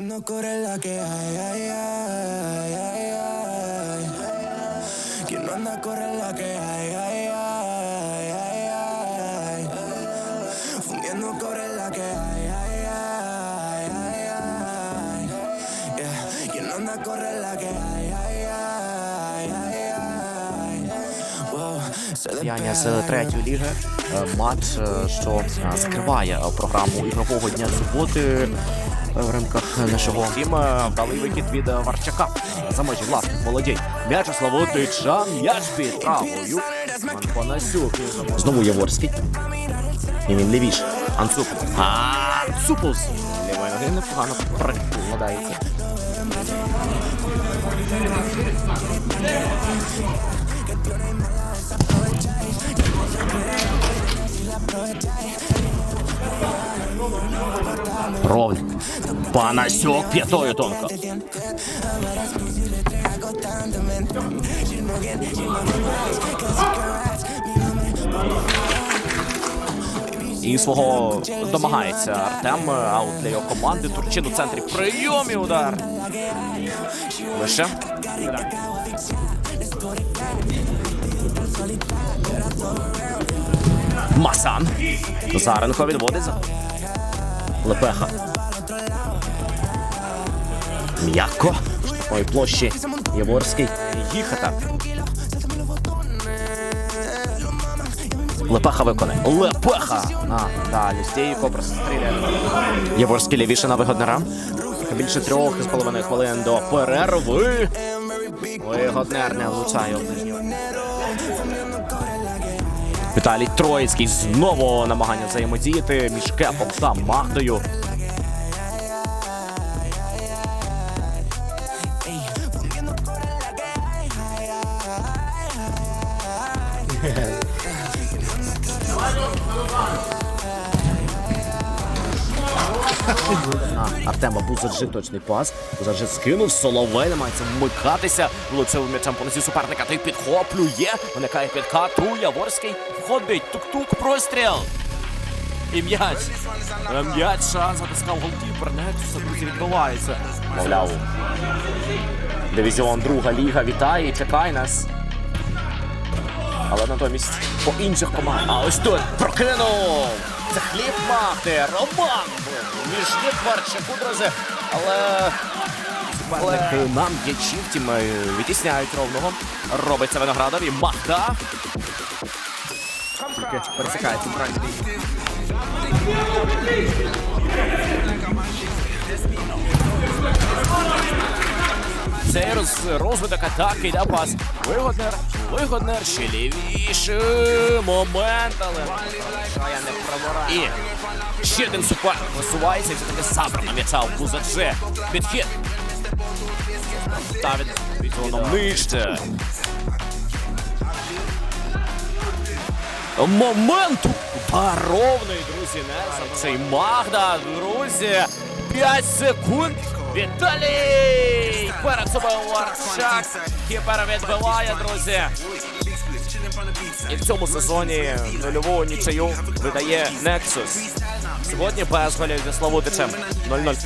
Fundiendo core la que hay, ay, ay, ay, ay. Quien no anda corre la que hay, ay, ay, ay, ay. Fundiendo core la que hay, ay, ay, ay, ay. Yeah. Quien no anda corre la que hay, ay, ay, ay, ay. Wow. Se з третьої ліги. Е, Матч, е, що е, закриває е, програму ігрового дня суботи е, в рамках нашого тім. е, Вдалий вихід від е, Варчака. За межі власних володінь. М'яч у Славутича. М'яч під. Панасюк. Знову Яворський. І він лівіше. Анцупус. Анцупус. Лівої ноги непогано прикладається. Ровник. Панасюк п'ятою тонко. І свого домагається Артем. Аут для його команди. Турчин у центрі. Прийом і удар. Лише. Масан. Заренко відводить. Лепеха. М'яко. Ой, площі. Єворський. Їхата. Лепеха виконає. Лепеха! А, далі. Стійко просто стріляє. Єворський лівіше на вигоднера. Більше трьох з половиною хвилин до перерви. Вигоднер не влучає. Віталій Троїцький знову намагання взаємодіяти між Кепом та Магдою. А, Артема Бузаджи точний пас. Бузаджи скинув, Соловей намагається вмикатися. Влучив м'ячем по носі суперника. Той підхоплює. Виникає підкат. У Яворський входить. Тук-тук, простріл. І м'яч. Е, М'яч а, затискав голкіпер. Не все друзі відбувається. Мовляв. Дивізіон друга ліга вітає, чекай нас. Але натомість по інших командах. А ось тут прокинув! Це хліб мати, Роман! Між є Варчаку, друзі. Але суперники нам м'ячів, втім, е, відтісняють ровного. Робиться виноградові. і Махта. Тільки пересікає. Цей роз, розвиток атаки йде пас. Вигоднер, вигоднер, ще лівіше. Момент, але я не. І ще один супер висувається, і це таки сабр на м'яча у Кузадже. Підхід. Ставить від нижче. Момент! Паровний, друзі, Нельсон. Цей Магда, друзі. 5 секунд. Віталій! Собою Варчак. Кіпер відбиває, друзі. І в цьому сезоні нульову нічию видає Nexus. Сьогодні без голів зі Славутичем 0-0.